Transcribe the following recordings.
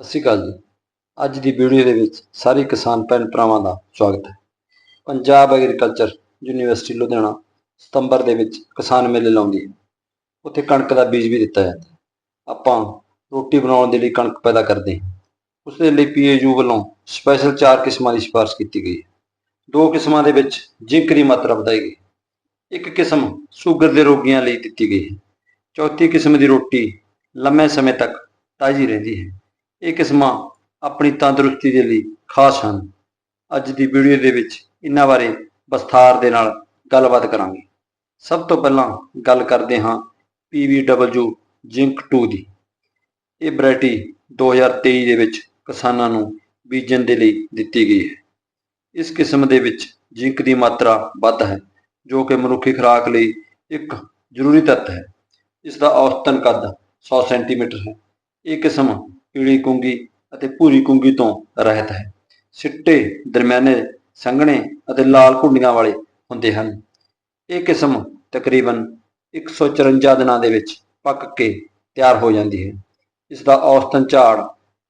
ਸਤਿ ਸ਼੍ਰੀ ਅਕਾਲ ਜੀ। ਅੱਜ ਦੀ ਵੀਡੀਓ ਦੇ ਵਿੱਚ ਸਾਰੇ ਕਿਸਾਨ ਭੈਣ ਭਰਾਵਾਂ ਦਾ ਸਵਾਗਤ ਹੈ। ਪੰਜਾਬ ਐਗਰੀਕਲਚਰ ਯੂਨੀਵਰਸਿਟੀ ਲੁਧਿਆਣਾ ਸਤੰਬਰ ਦੇ ਵਿੱਚ ਕਿਸਾਨ ਮੇਲੇ ਲਾਉਂਦੀ ਹੈ। ਉੱਥੇ ਕਣਕ ਦਾ ਬੀਜ ਵੀ ਦਿੱਤਾ ਜਾਂਦਾ ਹੈ। ਆਪਾਂ ਰੋਟੀ ਬਣਾਉਣ ਦੇ ਲਈ ਕਣਕ ਪੈਦਾ ਕਰਦੇ ਹਾਂ। ਉਸ ਦੇ ਲਈ ਪੀਏਯੂ ਵੱਲੋਂ ਸਪੈਸ਼ਲ ਚਾਰ ਕਿਸਮਾਂ ਦੀ ਸਿਫਾਰਿਸ਼ ਕੀਤੀ ਗਈ ਹੈ। ਦੋ ਕਿਸਮਾਂ ਦੇ ਵਿੱਚ ਜ਼ਿੰਕ ਦੀ ਮਾਤਰਾ ਵਧਾਈ ਗਈ ਇੱਕ ਕਿਸਮ ਸ਼ੂਗਰ ਦੇ ਰੋਗੀਆਂ ਲਈ ਦਿੱਤੀ ਗਈ ਹੈ। ਚੌਥੀ ਕਿਸਮ ਦੀ ਰੋਟੀ ਲੰਮੇ ਸਮੇਂ ਤੱਕ ਤਾਜ਼ੀ ਰਹਿੰਦੀ ਹੈ। ਇਹ ਕਿਸਮਾਂ ਆਪਣੀ ਤੰਦਰੁਸਤੀ ਦੇ ਲਈ ਖਾਸ ਹਨ। ਅੱਜ ਦੀ ਵੀਡੀਓ ਦੇ ਵਿੱਚ ਇਹਨਾਂ ਬਾਰੇ ਵਿਸਥਾਰ ਦੇ ਨਾਲ ਗੱਲਬਾਤ ਕਰਾਂਗੇ। ਸਭ ਤੋਂ ਪਹਿਲਾਂ ਗੱਲ ਕਰਦੇ ਹਾਂ PVW ਜਿੰਕ 2 ਦੀ। ਇਹ ਵੈਰਾਈਟੀ 2023 ਦੇ ਵਿੱਚ ਕਿਸਾਨਾਂ ਨੂੰ ਬੀਜਣ ਦੇ ਲਈ ਦਿੱਤੀ ਗਈ ਹੈ। ਇਸ ਕਿਸਮ ਦੇ ਵਿੱਚ ਜਿੰਕ ਦੀ ਮਾਤਰਾ ਵੱਧ ਹੈ, ਜੋ ਕਿ ਮਨੁੱਖੀ ਖੁਰਾਕ ਲਈ ਇੱਕ ਜ਼ਰੂਰੀ ਤੱਤ ਹੈ। ਇਸ ਦਾ ਔਸਤਨ ਕੱਦ 100 ਸੈਂਟੀਮੀਟਰ ਹੈ। ਇਹ ਕਿਸਮ ਪੀੜੀ ਕੁੰਗੀ ਅਤੇ ਭੂਰੀ ਕੁੰਗੀ ਤੋਂ ਰਹਿਤ ਹੈ। ਸਿੱਟੇ ਦਰਮਿਆਨੇ, ਸੰਘਣੇ ਅਤੇ ਲਾਲ ਕੁੰਡੀਆਂ ਵਾਲੇ ਹੁੰਦੇ ਹਨ। ਇਹ ਕਿਸਮ ਤਕਰੀਬਨ 154 ਦਿਨਾਂ ਦੇ ਵਿੱਚ ਪੱਕ ਕੇ ਤਿਆਰ ਹੋ ਜਾਂਦੀ ਹੈ। ਇਸ ਦਾ ਔਸਤਨ ਝਾੜ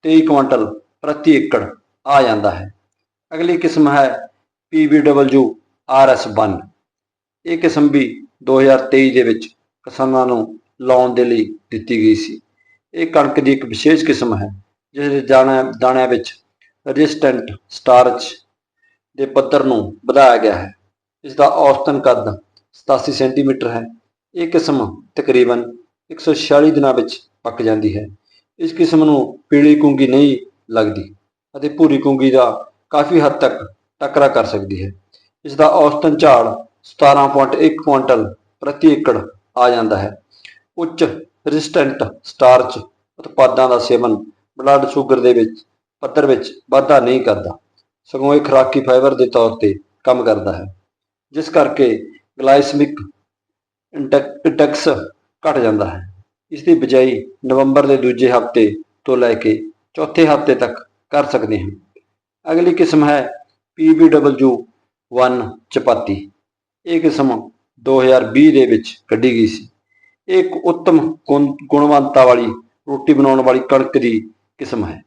23 ਕੁਇੰਟਲ ਪ੍ਰਤੀ ਏਕੜ ਆ ਜਾਂਦਾ ਹੈ। ਅਗਲੀ ਕਿਸਮ ਹੈ PBW RS1 ਇਹ ਕਿਸਮ ਵੀ 2023 ਦੇ ਵਿੱਚ ਕਿਸਾਨਾਂ ਨੂੰ ਲਾਉਣ ਦੇ ਲਈ ਦਿੱਤੀ ਗਈ ਸੀ। ਇਹ ਕਣਕ ਦੀ ਇੱਕ ਵਿਸ਼ੇਸ਼ ਕਿਸਮ ਹੈ ਜਿਸ ਦੇ ਦਾਣਿਆਂ ਦਾਣਿਆਂ ਵਿੱਚ ਰੈਜ਼ਿਸਟੈਂਟ ਸਟਾਰਚ ਦੇ ਪੱਧਰ ਨੂੰ ਵਧਾਇਆ ਗਿਆ ਹੈ। ਇਸ ਦਾ ਔਸਤਨ ਕੱਦ 87 ਸੈਂਟੀਮੀਟਰ ਹੈ। ਇਹ ਕਿਸਮ ਤਕਰੀਬਨ 146 ਦਿਨਾਂ ਵਿੱਚ ਪੱਕ ਜਾਂਦੀ ਹੈ। ਇਸ ਕਿਸਮ ਨੂੰ ਪੀਲੀ ਕੁੰਗੀ ਨਹੀਂ ਲੱਗਦੀ ਅਤੇ ਭੂਰੀ ਕੁੰਗੀ ਦਾ ਕਾਫੀ ਹੱਦ ਤੱਕ ਟਕਰਾ ਕਰ ਸਕਦੀ ਹੈ। ਇਸ ਦਾ ਔਸਤਨ ਝਾੜ 17.1 ਕੁਇੰਟਲ ਪ੍ਰਤੀ ਏਕੜ ਆ ਜਾਂਦਾ ਹੈ। ਉੱਚ ਰੈਜ਼ਿਸਟੈਂਟ ਸਟਾਰਚ ਉਤਪਾਦਾਂ ਦਾ ਸੇਵਨ ਬਲੱਡ ਸ਼ੂਗਰ ਦੇ ਵਿੱਚ, ਪੱਧਰ ਵਿੱਚ ਵਾਧਾ ਨਹੀਂ ਕਰਦਾ। ਸਗੋਂ ਇਹ ਖੁਰਾਕੀ ਫਾਈਬਰ ਦੇ ਤੌਰ ਤੇ ਕੰਮ ਕਰਦਾ ਹੈ, ਜਿਸ ਕਰਕੇ ਗਲਾਈਸਮਿਕ ਇੰਡੈਕਸ ਘਟ ਜਾਂਦਾ ਹੈ। ਇਸ ਦੀ ਬਜਾਈ ਨਵੰਬਰ ਦੇ ਦੂਜੇ ਹਫ਼ਤੇ ਤੋਂ ਲੈ ਕੇ ਚੌਥੇ ਹਫ਼ਤੇ ਤੱਕ ਕਰ ਸਕਦੇ ਹਾਂ। ਅਗਲੀ ਕਿਸਮ ਹੈ PBW 1 ਚਪਾਤੀ। ਇਹ ਕਿਸਮ 2020 ਦੇ ਵਿੱਚ ਕੱਢੀ ਗਈ ਸੀ। ਇਹ ਇੱਕ ਉੱਤਮ ਗੁਣ- ਗੁਣਵੰਤਾ ਵਾਲੀ, ਰੋਟੀ ਬਣਾਉਣ ਵਾਲੀ ਕਣਕ ਦੀ ਕਿਸਮ ਹੈ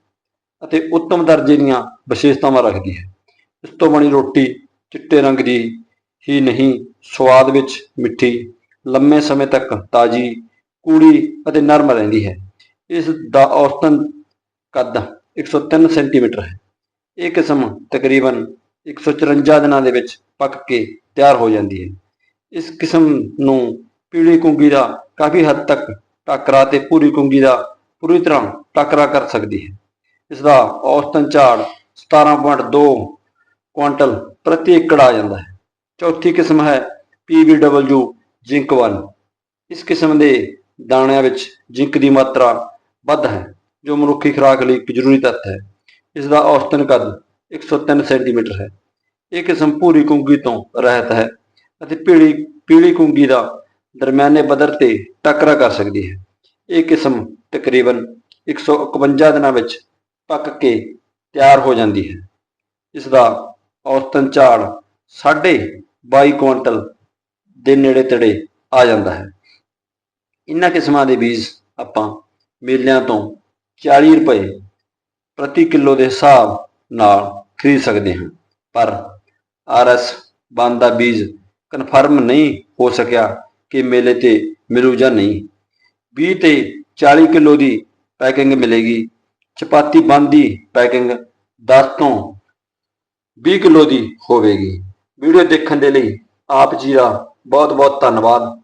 ਅਤੇ ਉੱਤਮ ਦਰਜੇ ਦੀਆਂ ਵਿਸ਼ੇਸ਼ਤਾਵਾਂ ਰੱਖਦੀ ਹੈ। ਇਸ ਤੋਂ ਬਣੀ ਰੋਟੀ ਚਿੱਟੇ ਰੰਗ ਦੀ ਹੀ ਨਹੀਂ, ਸਵਾਦ ਵਿੱਚ ਮਿੱਠੀ, ਲੰਮੇ ਸਮੇਂ ਤੱਕ ਤਾਜ਼ੀ, ਕੂੜੀ ਅਤੇ ਨਰਮ ਰਹਿੰਦੀ ਹੈ। ਇਸ ਦਾ ਔਸਤਨ ਕੱਦ 103 ਸੈਂਟੀਮੀਟਰ ਹੈ। ਇਹ ਕਿਸਮ ਤਕਰੀਬਨ 154 ਦਿਨਾਂ ਦੇ ਵਿੱਚ ਪੱਕ ਕੇ ਤਿਆਰ ਹੋ ਜਾਂਦੀ ਹੈ। ਇਸ ਕਿਸਮ ਨੂੰ ਪੀਲੀ ਕੁੰਗੀ ਦਾ ਕਾਫੀ ਹੱਦ ਤੱਕ ਟਾਕਰਾ ਤੇ ਪੂਰੀ ਕੁੰਗੀ ਦਾ ਪੂਰੀ ਤਰ੍ਹਾਂ ਟਾਕਰਾ ਕਰ ਸਕਦੀ ਹੈ। ਇਸ ਦਾ ਔਸਤਨ ਝਾੜ 17.2 ਕੁਇੰਟਲ ਪ੍ਰਤੀ ਏਕੜ ਆ ਜਾਂਦਾ ਹੈ। ਚੌਥੀ ਕਿਸਮ ਹੈ PBW ਜ਼ਿੰਕ 1 ਇਸ ਕਿਸਮ ਦੇ ਦਾਣਿਆਂ ਵਿੱਚ ਜ਼ਿੰਕ ਦੀ ਮਾਤਰਾ ਵੱਧ ਹੈ, ਜੋ ਮਨੁੱਖੀ ਖੁਰਾਕ ਲਈ ਇੱਕ ਜ਼ਰੂਰੀ ਤੱਤ ਹੈ। ਇਸ ਦਾ ਔਸਤਨ ਕੱਦ? 103 ਸੈਂਟੀਮੀਟਰ ਹੈ। ਇਹ ਕਿਸਮ ਭੂਰੀ ਕੁੰਗੀ ਤੋਂ ਰਹਿਤ ਹੈ ਅਤੇ ਪੀਲੀ ਪੀਲੀ ਕੁੰਗੀ ਦਾ ਦਰਮਿਆਨੇ ਪੱਧਰ ਤੇ ਟੱਕਰਾ ਕਰ ਸਕਦੀ ਹੈ। ਇਹ ਕਿਸਮ ਤਕਰੀਬਨ 151 ਦਿਨਾਂ ਵਿੱਚ ਪੱਕ ਕੇ ਤਿਆਰ ਹੋ ਜਾਂਦੀ ਹੈ। ਇਸ ਦਾ ਔਸਤਨ ਝਾੜ 22 ਕੁਇੰਟਲ ਦੇ ਨੇੜੇ ਤੇੜੇ ਆ ਜਾਂਦਾ ਹੈ। ਇਹਨਾਂ ਕਿਸਮਾਂ ਦੇ ਬੀਜ ਆਪਾਂ ਮੇਲਿਆਂ ਤੋਂ 40 ਰੁਪਏ ਪ੍ਰਤੀ ਕਿਲੋ ਦੇ ਹਿਸਾਬ ਨਾਲ ਖਰੀਦ ਸਕਦੇ ਹਾਂ। ਪਰ ਆਰਐਸ ਬੰਦ ਦਾ ਬੀਜ ਕਨਫਰਮ ਨਹੀਂ ਹੋ ਸਕਿਆ। ਕਿ ਮੇਲੇ ਤੇ ਮਿਲੂ ਜਾਂ ਨਹੀਂ। 20 ਤੇ 40 ਕਿਲੋ ਦੀ ਪੈਕਿੰਗ ਮਿਲੇਗੀ। ਚਪਾਤੀ ਬੰਦ ਦੀ ਪੈਕਿੰਗ 10 ਤੋਂ 20 ਕਿਲੋ ਦੀ ਹੋਵੇਗੀ। ਵੀਡੀਓ ਦੇਖਣ ਦੇ ਲਈ ਆਪ ਜੀ ਦਾ ਬਹੁਤ ਬਹੁਤ ਧੰਨਵਾਦ।